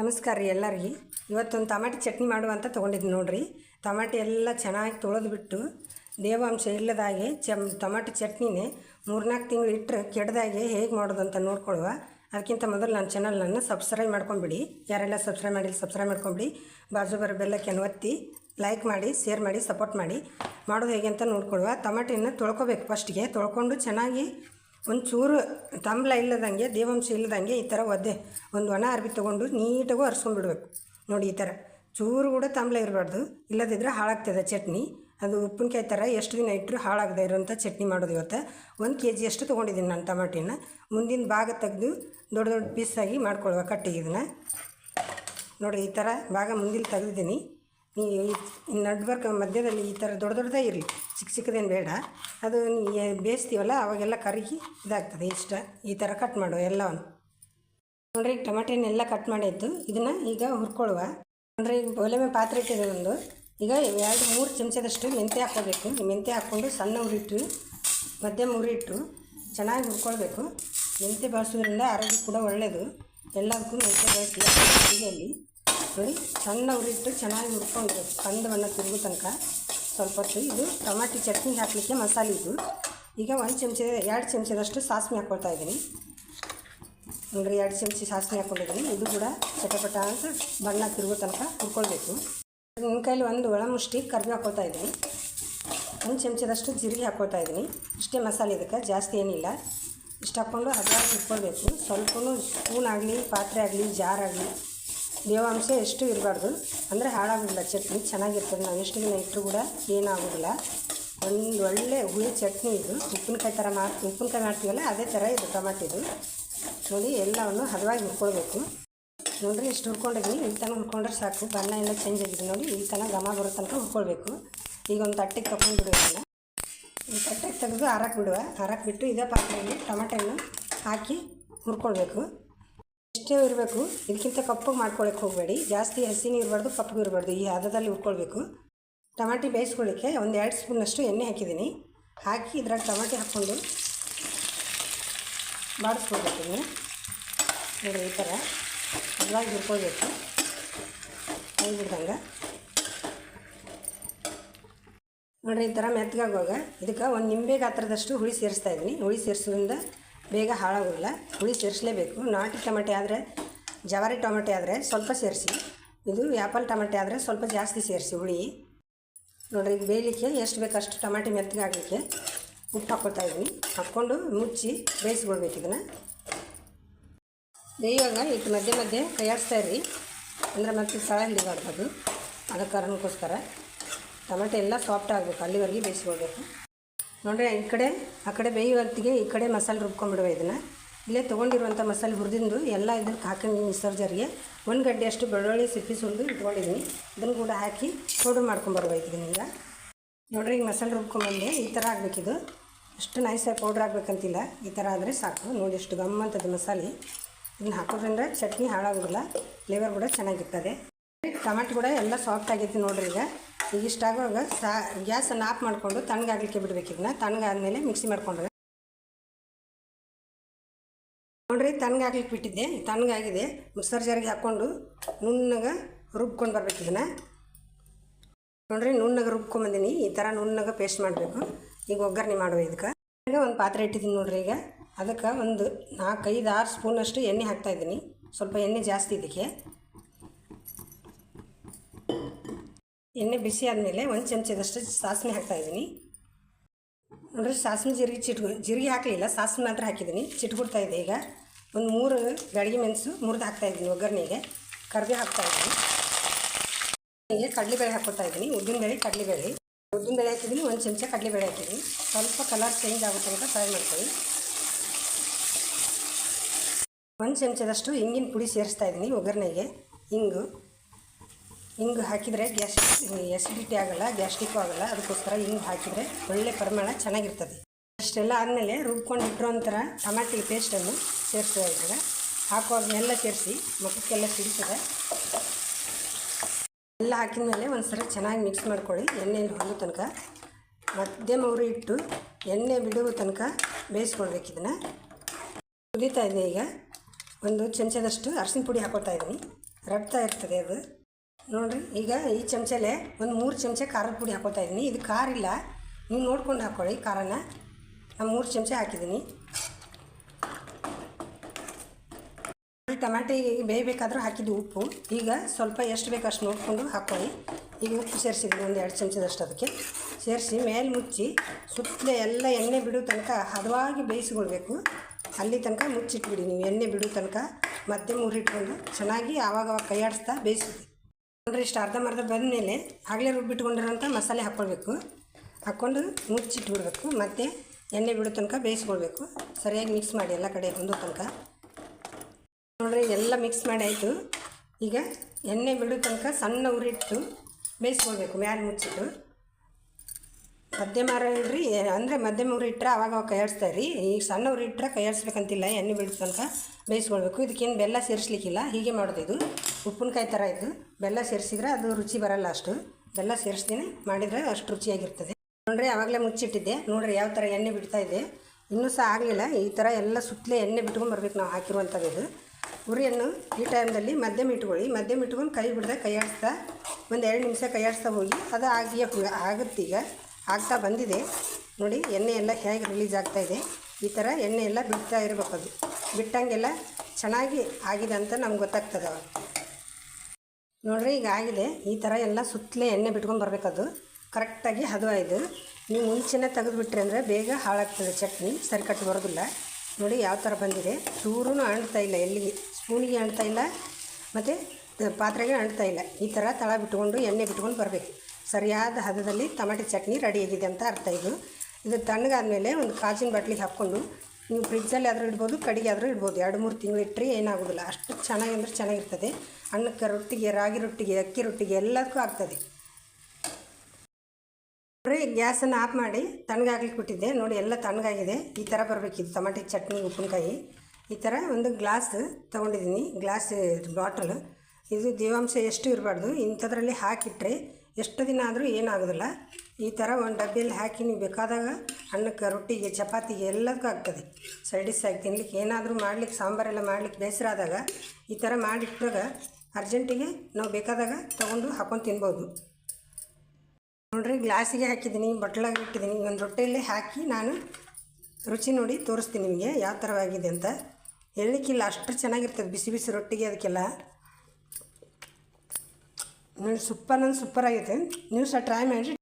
ನಮಸ್ಕಾರ ರೀ ಎಲ್ಲರಿಗೆ ಇವತ್ತೊಂದು ಟಮಾಟಿ ಚಟ್ನಿ ಮಾಡುವಂತ ತೊಗೊಂಡಿದ್ದು ನೋಡಿರಿ. ಟಮಾಟಿ ಎಲ್ಲ ಚೆನ್ನಾಗಿ ತೊಳೆದು ಬಿಟ್ಟು ದೇವಾಂಶ ಇಲ್ಲದಾಗೆ ಚಮ್ ಟಮಾಟಿ ಚಟ್ನಿನೇ ಮೂರ್ನಾಲ್ಕು ತಿಂಗಳು ಇಟ್ಟರೆ ಕೆಡ್ದಾಗೆ ಹೇಗೆ ಮಾಡೋದು ಅಂತ ನೋಡ್ಕೊಳ್ಳುವ. ಅದಕ್ಕಿಂತ ಮೊದಲು ನನ್ನ ಚಾನಲ್ನನ್ನು ಸಬ್ಸ್ಕ್ರೈಬ್ ಮಾಡ್ಕೊಂಬಿಡಿ. ಯಾರೆಲ್ಲ ಸಬ್ಸ್ಕ್ರೈಬ್ ಮಾಡಿಲ್ಲ ಸಬ್ಸ್ಕ್ರೈಬ್ ಮಾಡ್ಕೊಂಬಿಡಿ. ಬಾಜು ಬರೋ ಬೆಲ್ಲಕ್ಕೆ ಒತ್ತಿ ಲೈಕ್ ಮಾಡಿ ಶೇರ್ ಮಾಡಿ ಸಪೋರ್ಟ್ ಮಾಡಿ. ಮಾಡೋದು ಹೇಗೆ ಅಂತ ನೋಡ್ಕೊಳ್ಳುವ. ಟಮಾಟಿನ ತೊಳ್ಕೊಬೇಕು ಫಸ್ಟಿಗೆ ತೊಳ್ಕೊಂಡು ಚೆನ್ನಾಗಿ ಒಂಚೂರು ತಂಬ್ಲ ಇಲ್ಲದಂಗೆ, ದೇವಾಂಶ ಇಲ್ಲದಂಗೆ ಈ ಥರ ಒದ್ದೆ, ಒಂದು ಒಣ ಅರ್ಬಿ ತೊಗೊಂಡು ನೀಟಾಗೂ ಹರ್ಸ್ಕೊಂಡ್ಬಿಡ್ಬೇಕು ನೋಡಿ ಈ ಥರ. ಚೂರು ಕೂಡ ತಂಬ್ಲ ಇರಬಾರ್ದು. ಇಲ್ಲದಿದ್ದರೆ ಹಾಳಾಗ್ತದೆ ಚಟ್ನಿ. ಅದು ಉಪ್ಪಿನಕಾಯಿ ಥರ ಎಷ್ಟು ದಿನ ಇಟ್ಟರು ಹಾಳಾಗದೆ ಇರೋಂಥ ಚಟ್ನಿ ಮಾಡೋದು ಇವತ್ತು. ಒಂದು ಕೆ ಜಿ ಅಷ್ಟು ತೊಗೊಂಡಿದ್ದೀನಿ ನಾನು ಟಮಾಟಿನ. ಮುಂದಿನ ಭಾಗ ತೆಗೆದು ದೊಡ್ಡ ದೊಡ್ಡ ಪೀಸಾಗಿ ಮಾಡ್ಕೊಳ್ಳುವ ಕಟ್ಟಿಗೆ ಇದನ್ನು. ನೋಡಿ ಈ ಥರ ಭಾಗ ಮುಂದಿನ ತೆಗೆದಿದ್ದೀನಿ. ನೀವು ಈ ನಡ್ಬರ್ಕ್ ಮಧ್ಯದಲ್ಲಿ ಈ ಥರ ದೊಡ್ಡ ದೊಡ್ಡದೇ ಇರಲಿ. ಚಿಕ್ಕ ಚಿಕ್ಕದೇನು ಬೇಡ. ಅದು ಬೇಯಿಸ್ತೀವಲ್ಲ, ಅವಾಗೆಲ್ಲ ಕರಗಿ ಇದಾಗ್ತದೆ ಇಷ್ಟ. ಈ ಥರ ಕಟ್ ಮಾಡುವ ಎಲ್ಲವನ್ನು. ನೋಡ್ರಿ ಈಗ ಟಮಾಟಿನೆಲ್ಲ ಕಟ್ ಮಾಡಿದ್ದು. ಇದನ್ನು ಈಗ ಹುರ್ಕೊಳ್ಳುವ. ನೋಡ್ರಿ ಈಗ ಒಲೆ ಮೇಲೆ ಪಾತ್ರೆ ಇಟ್ಟಿದೆ ಒಂದು ಈಗ ಎರಡು, ಮೂರು ಚಮಚದಷ್ಟು ಮೆಂತ್ಯ ಹಾಕ್ಕೋಬೇಕು. ಮೆಂತ್ಯ ಹಾಕ್ಕೊಂಡು ಸಣ್ಣ ಉರಿಟ್ಟು, ಮಧ್ಯಮ ಉರಿಟ್ಟು ಚೆನ್ನಾಗಿ ಹುರ್ಕೊಳ್ಬೇಕು. ಮೆಂತ್ಯ ಬಳಸೋದ್ರಿಂದ ಆರೋಗ್ಯ ಕೂಡ ಒಳ್ಳೆಯದು ಎಲ್ಲದಕ್ಕೂ ಮೆಂತ್ಯ ಬಳಸಿ. ಅಡುಗೆಯಲ್ಲಿ ನೋಡಿ, ಸಣ್ಣ ಉರಿಟ್ಟು ಚೆನ್ನಾಗಿ ಹುರ್ಕೊಳ್ಬೇಕು ಕಂದು ಬಣ್ಣ ತಿರುಗೋ ತನಕ ಸ್ವಲ್ಪ ಹೊತ್ತು ಇದು ಟೊಮಾಟಿ ಚಟ್ನಿ ಹಾಕಲಿಕ್ಕೆ ಮಸಾಲೆ ಇದು. ಈಗ ಒಂದು ಚಮಚ, ಎರಡು ಚಮಚದಷ್ಟು ಸಾಸಿವೆ ಹಾಕ್ಕೊಳ್ತಾ ಇದ್ದೀನಿ. ಅಂದರೆ ಎರಡು ಚಮಚ ಸಾಸಿವೆ ಹಾಕ್ಕೊಂಡಿದ್ದೀನಿ ಇದು ಕೂಡ ಚಟಪಟ ಅಂತ ಬಣ್ಣ ತಿರುಗೋ ತನಕ ಹುರ್ಕೊಳ್ಬೇಕು. ನಿಮ್ಮ ಕೈಲಿ ಒಂದು ಒಳ ಮುಷ್ಟಿ ಕರ್ಬೇವು ಹಾಕ್ಕೊಳ್ತಾ ಇದ್ದೀನಿ. ಒಂದು ಚಮಚದಷ್ಟು ಜೀರಿಗೆ ಹಾಕ್ಕೊಳ್ತಾ ಇದ್ದೀನಿ. ಇಷ್ಟೇ ಮಸಾಲೆ ಇದಕ್ಕೆ, ಜಾಸ್ತಿ ಏನಿಲ್ಲ. ಇಷ್ಟು ಹಾಕ್ಕೊಂಡು ಹದವಾಗಿ ಇಟ್ಕೊಳ್ಬೇಕು ಸ್ವಲ್ಪ ಸ್ಪೂನ್ ಆಗಲಿ, ಪಾತ್ರೆ ಆಗಲಿ ಜಾರ್ ಆಗಲಿ. ದೇವಾಂಶ ಎಷ್ಟು ಇರಬಾರ್ದು? ಅಂದರೆ ಹಾಳಾಗೋದಿಲ್ಲ. ಚಟ್ನಿ ಚೆನ್ನಾಗಿರ್ತದೆ. ನಾವು ಎಷ್ಟು ದಿನ ಇಟ್ಟರು ಕೂಡ ಏನಾಗೋದಿಲ್ಲ. ಒಂದು ಒಳ್ಳೆ ಹುಳಿ ಚಟ್ನಿ ಇದು. ಉಪ್ಪಿನಕಾಯಿ ಥರ ಮಾಡಿ ಉಪ್ಪಿನಕಾಯಿ ಮಾಡ್ತೀವಲ್ಲ, ಅದೇ ಥರ ಇದು ಟೊಮಾಟಿದು ನೋಡಿ, ಎಲ್ಲವನ್ನು ಹದವಾಗಿ ಹುರ್ಕೊಳ್ಬೇಕು. ನೋಡಿರಿ ಇಷ್ಟು ಹುರ್ಕೊಂಡಿದ್ದೀನಿ. ಇಲ್ಲಿ ತನಕ ಹುರ್ಕೊಂಡ್ರೆ ಸಾಕು. ಬಣ್ಣ ಎಲ್ಲ ಚೇಂಜ್ ಆಗಿದೆ. ನೋಡಿ ಇಲ್ಲಿ ತನಕ ಘಮ ಬರೋ ತನಕ ಹುರ್ಕೊಳ್ಬೇಕು. ಈಗ ಒಂದು ತಟ್ಟೆಗೆ ತಗೊಂಡು ಬಿಡಬೇಕಲ್ಲ ಈ ತಟ್ಟೆಗೆ ತೆಗೆದು ಹಾರಕ್ಕೆ ಬಿಡುವ. ಹಾರಕ್ಕೆ ಬಿಟ್ಟು ಇದೇ ಪಾತ್ರೆಯಲ್ಲಿ ಟೊಮೆಟೊನ್ನು ಹಾಕಿ ಹುರ್ಕೊಳ್ಬೇಕು. ಇಷ್ಟೇ ಇರಬೇಕು. ಇದಕ್ಕಿಂತ ಕಪ್ಪಗೆ ಮಾಡ್ಕೊಳಕ್ಕೆ ಹೋಗಬೇಡಿ. ಜಾಸ್ತಿ ಹಸಿನೂ ಇರಬಾರ್ದು ಕಪ್ಪಗೂ ಇರಬಾರ್ದು. ಈ ಹದದಲ್ಲಿ ಹುರ್ಕೊಳ್ಬೇಕು ಟಮಾಟಿ ಬೇಯಿಸ್ಕೊಳ್ಳಿಕ್ಕೆ ಒಂದು ಎರಡು ಸ್ಪೂನಷ್ಟು ಎಣ್ಣೆ ಹಾಕಿದ್ದೀನಿ. ಹಾಕಿ ಇದ್ರಾಗ ಟಮಾಟಿ ಹಾಕ್ಕೊಂಡು ಬಾಡಿಸ್ಕೊಳ್ಬೇಕು ನೋಡಿ, ಈ ಥರ ಅದ್ರಾಗಿ ಹುರ್ಕೊಳ್ಬೇಕು. ಬಿಡ್ದಂಗೆ ನೋಡಿರಿ, ಈ ಥರ ಮೆತ್ತಗಾಗುವಾಗ ಇದಕ್ಕೆ ಒಂದು ನಿಂಬೆ ಗಾತ್ರದಷ್ಟು ಹುಳಿ ಸೇರಿಸ್ತಾ ಇದ್ದೀನಿ. ಹುಳಿ ಸೇರಿಸೋದ್ರಿಂದ ಬೇಗ ಹಾಳಾಗೋಲ್ಲ ಹುಳಿ ಸೇರಿಸಲೇಬೇಕು. ನಾಟಿ ಟೊಮೆಟೆ ಆದರೆ, ಜವಾರಿ ಟೊಮೆಟೆ ಆದರೆ ಸ್ವಲ್ಪ ಸೇರಿಸಿ. ಇದು ಆ್ಯಪಲ್ ಟೊಮೆಟೆ ಆದರೆ ಸ್ವಲ್ಪ ಜಾಸ್ತಿ ಸೇರಿಸಿ ಹುಳಿ. ನೋಡಿರಿ ಈಗ ಬೇಯಲಿಕ್ಕೆ ಎಷ್ಟು ಬೇಕು ಅಷ್ಟು ಮೆತ್ತಗೆ ಹಾಕಲಿಕ್ಕೆ ಉಪ್ಪು ಹಾಕ್ಕೊಳ್ತಾ ಇದ್ದೀನಿ. ಹಾಕ್ಕೊಂಡು ಮುಚ್ಚಿ ಬೇಯಿಸ್ಕೊಳ್ಬೇಕು ಇದನ್ನು. ಬೇಯುವಾಗ ಇಟ್ಟು ಮಧ್ಯೆ ಮಧ್ಯೆ ಕೈಯಾಡಿಸ್ತಾ ಇರಿ ಅಂದರೆ ಮತ್ತೆ ಸ್ಥಳ ಹಿಡಿಬಾರ್ದು ಅದ. ಕಾರಣಕ್ಕೋಸ್ಕರ ಟೊಮೆಟೊ ಎಲ್ಲ ಸಾಫ್ಟ್ ಆಗಬೇಕು. ಅಲ್ಲಿವರೆಗೆ ಬೇಯಿಸ್ಕೊಳ್ಬೇಕು ನೋಡ್ರಿ, ಈ ಕಡೆ, ಆ ಕಡೆ ಬೇಯುವಂತಿಗೆ ಈ ಕಡೆ ಮಸಾಲೆ ರುಬ್ಕೊಂಡ್ಬಿಡುವ ಇದನ್ನು. ಇಲ್ಲೇ ತೊಗೊಂಡಿರುವಂಥ ಮಸಾಲೆ ಹುರಿದಿಂದು ಎಲ್ಲ ಇದಕ್ಕೆ ಹಾಕೊಂಡಿದ್ದೀನಿ ಸರ್ಜರಿಗೆ ಒಂದು ಗಡ್ಡೆಯಷ್ಟು ಬೆಳ್ಳುಳ್ಳಿ ಸಿಪ್ಪಿ ಸುಲಿದು ಇಟ್ಕೊಂಡಿದ್ದೀನಿ. ಇದನ್ನು ಕೂಡ ಹಾಕಿ ಪೌಡ್ರ್ ಮಾಡ್ಕೊಂಬರ್ಬೇಕು ಈಗ. ನೋಡ್ರಿ ಈಗ ಮಸಾಲೆ ರುಬ್ಕೊಂಬಂದೆ ಈ ಥರ ಆಗಬೇಕಿದು. ಅಷ್ಟು ನೈಸಾಗಿ ಪೌಡ್ರ್ ಆಗಬೇಕಂತಿಲ್ಲ. ಈ ಥರ ಆದರೆ ಸಾಕು. ನೋಡಿ ಎಷ್ಟು ಗಮ್ಮಂಥದ್ದು ಮಸಾಲೆ. ಇದನ್ನ ಹಾಕೋದ್ರಿಂದ ಚಟ್ನಿ ಹಾಳಾಗೋದಿಲ್ಲ. ಫ್ಲೇವರ್ ಕೂಡ ಚೆನ್ನಾಗಿರ್ತದೆ. ಟಮಾಟೊ ಕೂಡ ಎಲ್ಲ ಸಾಫ್ಟ್ ಆಗೈತಿ ನೋಡ್ರಿ ಈಗ. ಇಷ್ಟಾಗುವಾಗ ಸಾ, ಗ್ಯಾಸನ್ನು ಆಫ್ ಮಾಡಿಕೊಂಡು ತಣ್ಣಗಾಗಲಿಕ್ಕೆ ಬಿಡಬೇಕು ಇದನ್ನ ತಣ್ಣಗಾದ್ಮೇಲೆ ಮಿಕ್ಸಿ ಮಾಡ್ಕೊಂಡ್ರೆ. ನೋಡ್ರಿ ತಣ್ಣಗಾಗ್ಲಿಕ್ಕೆ ಬಿಟ್ಟಿದ್ದೆ. ತಣ್ಣಗಾಗಿದೆ ಮಿಕ್ಸರ್ ಜಾರಿಗೆ ಹಾಕ್ಕೊಂಡು ನುಣ್ಣಗೆ ರುಬ್ಕೊಂಡು ಬರ್ಬೇಕು ಇದನ್ನು. ನೋಡ್ರಿ, ನುಣ್ಣಗೆ ರುಬ್ಕೊಂಬಂದಿನಿ ಈ ಥರ ನುಣ್ಣಗೆ ಪೇಸ್ಟ್ ಮಾಡಬೇಕು. ಈಗ ಒಗ್ಗರಣೆ ಮಾಡುವ ಇದಕ್ಕೆ. ಒಂದು ಪಾತ್ರೆ ಇಟ್ಟಿದ್ದೀನಿ ನೋಡ್ರಿ ಈಗ. ಅದಕ್ಕೆ ಒಂದು ನಾಲ್ಕೈದು ಆರು ಸ್ಪೂನಷ್ಟು ಎಣ್ಣೆ ಹಾಕ್ತಾಯಿದ್ದೀನಿ ಸ್ವಲ್ಪ ಎಣ್ಣೆ ಜಾಸ್ತಿ ಇದಕ್ಕೆ. ಎಣ್ಣೆ ಬಿಸಿ ಆದಮೇಲೆ ಒಂದು ಚಮಚದಷ್ಟು ಸಾಸಿವೆ ಹಾಕ್ತಾಯಿದ್ದೀನಿ ನೋಡ್ರಿ, ಸಾಸಿವೆ ಜೀರಿಗೆ ಚಿಟ್ ಜೀರಿಗೆ ಹಾಕಲಿಲ್ಲ, ಸಾಸಿವೆ ಮಾತ್ರ ಹಾಕಿದ್ದೀನಿ. ಚಿಟ್ಬಿಡ್ತಾ ಇದೆ ಈಗ. ಒಂದು ಮೂರು ಗಡಿಗೆ ಮೆಣಸು ಮುರಿದು ಹಾಕ್ತಾಯಿದ್ದೀನಿ ಒಗ್ಗರಣೆಗೆ. ಕರಿಬೇವು ಹಾಕ್ತಾಯಿದ್ದೀನಿ ಈಗ ಕಡಲೆಬೇಳೆ ಹಾಕ್ಕೊಡ್ತಾ ಇದ್ದೀನಿ. ಉದ್ದಿನಬೇಳೆ, ಕಡಲೆಬೇಳೆ. ಉದ್ದಿನಬೇಳೆ ಹಾಕಿದ್ದೀನಿ, ಒಂದು ಚಮಚ ಕಡಲೆಬೇಳೆ ಹಾಕಿದ್ದೀನಿ. ಸ್ವಲ್ಪ ಕಲರ್ ಚೇಂಜ್ ಆಗುತ್ತೆ ಅಂತ ಫ್ರೈ ಮಾಡ್ಕೊಳ್ಳಿ ಒಂದು ಚಮಚದಷ್ಟು ಹಿಂಗಿನ ಪುಡಿ ಸೇರಿಸ್ತಾ ಇದ್ದೀನಿ ಒಗ್ಗರಣೆಗೆ. ಹಿಂಗು. ಹಿಂಗೆ ಹಾಕಿದರೆ ಗ್ಯಾಸ್ ಎಸಿಡಿಟಿ ಆಗೋಲ್ಲ ಗ್ಯಾಸ್ಟ್ರಿಕ್ಕು ಆಗೋಲ್ಲ, ಅದಕ್ಕೋಸ್ಕರ ಹಿಂಗೆ ಹಾಕಿದರೆ ಒಳ್ಳೆ ಪರಿಮಾಣ ಚೆನ್ನಾಗಿರ್ತದೆ. ಅಷ್ಟೆಲ್ಲ ಆದಮೇಲೆ ರುಬ್ಕೊಂಡು ಒಂಥರ ಟಮಾಟಿ ಪೇಸ್ಟನ್ನು ಸೇರಿಸುವ ಹಾಕುವಾಗ ಹಾಕುವಾಗನೆಲ್ಲ ಸೇರಿಸಿ ಮುಖಕ್ಕೆಲ್ಲ ಸಿಡಿತದೆ ಎಲ್ಲ ಹಾಕಿದ ಮೇಲೆ ಒಂದು ಚೆನ್ನಾಗಿ ಮಿಕ್ಸ್ ಮಾಡ್ಕೊಳ್ಳಿ. ಎಣ್ಣೆಯಲ್ಲಿ ಹೊಂದೋ ತನಕ ಮಧ್ಯಮ ಉರಿ ಇಟ್ಟು ಎಣ್ಣೆ ಬಿಡುವ ತನಕ ಬೇಯಿಸ್ಕೊಳ್ಬೇಕು ಇದನ್ನು. ಕುದೀತಾ ಇದೆ ಈಗ. ಒಂದು ಚಮಚದಷ್ಟು ಅರಸಿನ ಪುಡಿ ಹಾಕೋತಾ ಇದ್ದೀನಿ. ರಬ್ತಾ ಇರ್ತದೆ ಅದು. ನೋಡಿರಿ, ಈಗ ಈ ಚಮಚಲೆ ಒಂದು ಮೂರು ಚಮಚ ಖಾರದ ಪುಡಿ ಹಾಕೋತಾ ಇದ್ದೀನಿ. ಇದು ಖಾರ ಇಲ್ಲ. ನೀವು ನೋಡ್ಕೊಂಡು ಹಾಕ್ಕೊಳ್ಳಿ ಖಾರನ. ನಾನು ಮೂರು ಚಮಚ ಹಾಕಿದ್ದೀನಿ. ಟಮಾಟೆ ಬೇಯಬೇಕಾದ್ರೂ ಹಾಕಿದ್ದು ಉಪ್ಪು. ಈಗ ಸ್ವಲ್ಪ ಎಷ್ಟು ಬೇಕು ಅಷ್ಟು ನೋಡಿಕೊಂಡು ಹಾಕ್ಕೊಳ್ಳಿ ಈಗ ಉಪ್ಪು ಸೇರಿಸಿದ್ದೀನಿ, ಒಂದು ಎರಡು ಚಮಚದಷ್ಟು ಅದಕ್ಕೆ. ಸೇರಿಸಿ ಮೇಲೆ ಮುಚ್ಚಿ ಸುತ್ತಲೇ ಎಲ್ಲ ಎಣ್ಣೆ ಬಿಡೋ ತನಕ ಹದವಾಗಿ ಬೇಯಿಸ್ಕೊಳ್ಬೇಕು. ಅಲ್ಲಿ ತನಕ ಮುಚ್ಚಿಟ್ಬಿಡಿ ನೀವು ಎಣ್ಣೆ ಬಿಡೋ ತನಕ. ಮತ್ತೆ ಮೂರಿಟ್ಕೊಂಡು ಚೆನ್ನಾಗಿ ಆವಾಗ ಆವಾಗ ಕೈಯಾಡಿಸ್ತಾ ಬೇಯಿಸಿದೆ ನೋಡ್ರಿ ಇಷ್ಟು ಅರ್ಧಂಬರ್ಧ ಬಂದಮೇಲೆ ಆಗಲೇ ರುಬ್ಬಿಟ್ಕೊಂಡಿರೋಂಥ ಮಸಾಲೆ ಹಾಕ್ಕೊಳ್ಬೇಕು. ಹಾಕ್ಕೊಂಡು ಮುಚ್ಚಿಟ್ಬಿಡ್ಬೇಕು ಮತ್ತು ಎಣ್ಣೆ ಬಿಡೋ ತನಕ ಬೇಯಿಸ್ಕೊಳ್ಬೇಕು. ಸರಿಯಾಗಿ ಮಿಕ್ಸ್ ಮಾಡಿ ಎಲ್ಲ ಕಡೆ ಹೊಂದೋ ತನಕ. ನೋಡ್ರಿ, ಎಲ್ಲ ಮಿಕ್ಸ್ ಮಾಡಿ ಆಯಿತು. ಈಗ ಎಣ್ಣೆ ಬಿಡೋ ತನಕ ಸಣ್ಣ ಉರಿಟ್ಟು ಬೇಯಿಸ್ಕೊಳ್ಬೇಕು, ಮ್ಯಾಲೆ ಮುಚ್ಚಿಟ್ಟು. ಮಧ್ಯಮ ಇಡ್ರಿ ಅಂದರೆ ಮಧ್ಯಮ ಉರಿ ಇಟ್ಟರೆ ಅವಾಗ ಅವಾಗ ಕೈಯಾಡಿಸ್ತಾ ರೀ ಈಗ ಸಣ್ಣ ಇಟ್ಟರೆ ಕೈಯಾಡಿಸ್ಬೇಕಂತಿಲ್ಲ, ಎಣ್ಣೆ ಬಿಡಿಸ್ ತನಕ ಬೇಯಿಸ್ಕೊಳ್ಬೇಕು. ಇದಕ್ಕೇನು ಬೆಲ್ಲ ಸೇರಿಸ್ಲಿಕ್ಕಿಲ್ಲ, ಹೀಗೆ ಮಾಡೋದು ಇದು. ಉಪ್ಪಿನಕಾಯಿ ಥರ ಇದು. ಬೆಲ್ಲ ಸೇರಿಸಿದ್ರೆ ಅದು ರುಚಿ ಬರಲ್ಲ ಅಷ್ಟು. ಬೆಲ್ಲ ಸೇರಿಸ್ದೇನೆ ಮಾಡಿದರೆ ಅಷ್ಟು ರುಚಿಯಾಗಿರ್ತದೆ. ನೋಡ್ರಿ ಆವಾಗಲೇ ಮುಚ್ಚಿಟ್ಟಿದ್ದೆ. ನೋಡ್ರಿ, ಯಾವ ಥರ ಎಣ್ಣೆ ಬಿಡ್ತಾ ಇದೆ. ಇನ್ನೂ ಸಹ ಆಗಲಿಲ್ಲ. ಈ ಥರ ಎಲ್ಲ ಸುತ್ತಲೇ ಎಣ್ಣೆ ಬಿಟ್ಕೊಂಡು ಬರ್ಬೇಕು ನಾವು ಹಾಕಿರುವಂಥದ್ದು ಇದು. ಉರಿಯನ್ನು ಈ ಟೈಮ್ದಲ್ಲಿ ಮಧ್ಯಮ ಇಟ್ಕೊಳ್ಳಿ. ಮಧ್ಯಮ ಇಟ್ಕೊಂಡು ಕೈ ಬಿಡ್ದೆ ಕೈಯಾಡಿಸ್ತಾ ಒಂದು ಎರಡು ನಿಮಿಷ ಕೈ ಆಡಿಸ್ತಾ ಹೋಗಿ, ಅದು ಆಗಿ ಆಗುತ್ತೆ ಈಗ. ಆಗ್ತಾ ಬಂದಿದೆ. ನೋಡಿ ಎಣ್ಣೆ ಎಲ್ಲ ಹೇಗೆ ರಿಲೀಸ್ ಆಗ್ತಾ ಇದೆ. ಈ ಥರ ಎಣ್ಣೆ ಎಲ್ಲ ಬಿಡ್ತಾ ಇರಬೇಕು ಅದು. ಬಿಟ್ಟಂಗೆಲ್ಲ ಚೆನ್ನಾಗಿ ಆಗಿದೆ ಅಂತ ನಮ್ಗೆ ಗೊತ್ತಾಗ್ತದೆ ನೋಡ್ರಿ, ಈಗ ಆಗಿದೆ. ಈ ಥರ ಎಲ್ಲ ಸುತ್ತಲೇ ಎಣ್ಣೆ ಬಿಟ್ಕೊಂಡು ಬರಬೇಕದು. ಕರೆಕ್ಟಾಗಿ ಹದವ ಇದು. ನೀವು ಮುಂಚೆನೇ ತೆಗೆದುಬಿಟ್ರಿ ಅಂದರೆ ಬೇಗ ಹಾಳಾಗ್ತದೆ ಚಟ್ನಿ. ಸರಿ ಕಟ್ಟು ಬರೋದಿಲ್ಲ. ನೋಡಿ, ಯಾವ ಥರ ಬಂದಿದೆ. ಚೂರೂ ಅಂಟ್ತಾ ಇಲ್ಲ ಎಲ್ಲಿಗೆ. ಸ್ಪೂನಿಗೆ ಅಂಟ್ತಾ ಇಲ್ಲ. ಮತ್ತು ಪಾತ್ರೆಗೆ ಅಂಟ್ತಾ ಇಲ್ಲ. ಈ ಥರ ತಳ ಬಿಟ್ಕೊಂಡು ಎಣ್ಣೆ ಬಿಟ್ಕೊಂಡು ಬರಬೇಕು. ಸರಿಯಾದ ಹದದಲ್ಲಿ ಟಮಾಟೆ ಚಟ್ನಿ ರೆಡಿಯಾಗಿದೆ ಅಂತ ಅರ್ಥ ಇದು. ಇದು ತಣ್ಣಗಾದ್ಮೇಲೆ ಒಂದು ಕಾಜಿನ ಬಾಟ್ಲಿಗೆ ಹಾಕ್ಕೊಂಡು ನೀವು ಫ್ರಿಜ್ಜಲ್ಲಿ ಆದರೂ ಇಡ್ಬೋದು, ಕಡಿಗೆ ಆದರೂ ಇಡ್ಬೋದು. ಎರಡು, ಮೂರು ತಿಂಗಳು ಇಟ್ಟರೆ ಏನಾಗೋದಿಲ್ಲ. ಅಷ್ಟು ಚೆನ್ನಾಗಿ ಚೆನ್ನಾಗಿರ್ತದೆ. ಅನ್ನಕ್ಕೆ ರೊಟ್ಟಿಗೆ, ರಾಗಿ ರೊಟ್ಟಿಗೆ, ಅಕ್ಕಿ ರೊಟ್ಟಿಗೆ ಎಲ್ಲದಕ್ಕೂ ಆಗ್ತದೆ. ಗ್ಯಾಸನ್ನು ಆಫ್ ಮಾಡಿ ತಣ್ಣಗಾಗ್ಲಿಕ್ಕೆ ಬಿಟ್ಟಿದ್ದೆ. ನೋಡಿ, ಎಲ್ಲ ತಣ್ಣಗಾಗಿದೆ. ಈ ಥರ ಬರಬೇಕಿತ್ತು ಟಮಾಟೆ ಚಟ್ನಿ, ಉಪ್ಪಿನಕಾಯಿ. ಈ ಥರ ಒಂದು ಗ್ಲಾಸ್ ತೊಗೊಂಡಿದ್ದೀನಿ. Glass bottle. ಇದು ತೇವಾಂಶ ಎಷ್ಟು ಇರಬಾರ್ದು, ಇಂಥದ್ರಲ್ಲಿ ಹಾಕಿಟ್ರೆ ಎಷ್ಟು ದಿನ ಆದರೂ ಏನಾಗೋದಿಲ್ಲ. ಈ ಥರ ಒಂದು ಡಬ್ಬಿಯಲ್ಲಿ ಹಾಕಿ ನೀವು ಬೇಕಾದಾಗ ಅನ್ನಕ್ಕೆ, ರೊಟ್ಟಿಗೆ, ಚಪಾತಿಗೆ ಎಲ್ಲದಕ್ಕೂ ಆಗ್ತದೆ. ಸೈಡಿಸ್ ಆಗಿ ತಿನ್ಲಿಕ್ಕೆ ಏನಾದರೂ ಮಾಡ್ಲಿಕ್ಕೆ, ಸಾಂಬಾರೆಲ್ಲ ಮಾಡ್ಲಿಕ್ಕೆ ಬೇಸರ ಆದಾಗ ಈ ಥರ ಮಾಡಿಟ್ಟಾಗ ಅರ್ಜೆಂಟಿಗೆ ನಾವು ಬೇಕಾದಾಗ ತೊಗೊಂಡು ಹಾಕೊಂಡು ತಿನ್ಬೋದು. ನೋಡ್ರಿ, ಗ್ಲಾಸಿಗೆ ಹಾಕಿದ್ದೀನಿ, ಬಟ್ಲಾಗ ಇಟ್ಟಿದ್ದೀನಿ. ಒಂದು ರೊಟ್ಟಿಯಲ್ಲಿ ಹಾಕಿ ನಾನು ರುಚಿ ನೋಡಿ ತೋರಿಸ್ತೀನಿ ನಿಮಗೆ ಯಾವ ಥರವಾಗಿದೆ ಅಂತ. ಹೇಳಲಿಕ್ಕಿಲ್ಲ ಅಷ್ಟು ಚೆನ್ನಾಗಿರ್ತದೆ ಬಿಸಿ ಬಿಸಿ ರೊಟ್ಟಿಗೆ ಅದಕ್ಕೆಲ್ಲ. ನೋಡಿ ಸೂಪರ್ ಅಂದ್ರೆ ಸೂಪರ್ ಆಗೈತೆ. ನೀವು ಸಹ ಟ್ರೈ ಮಾಡಿ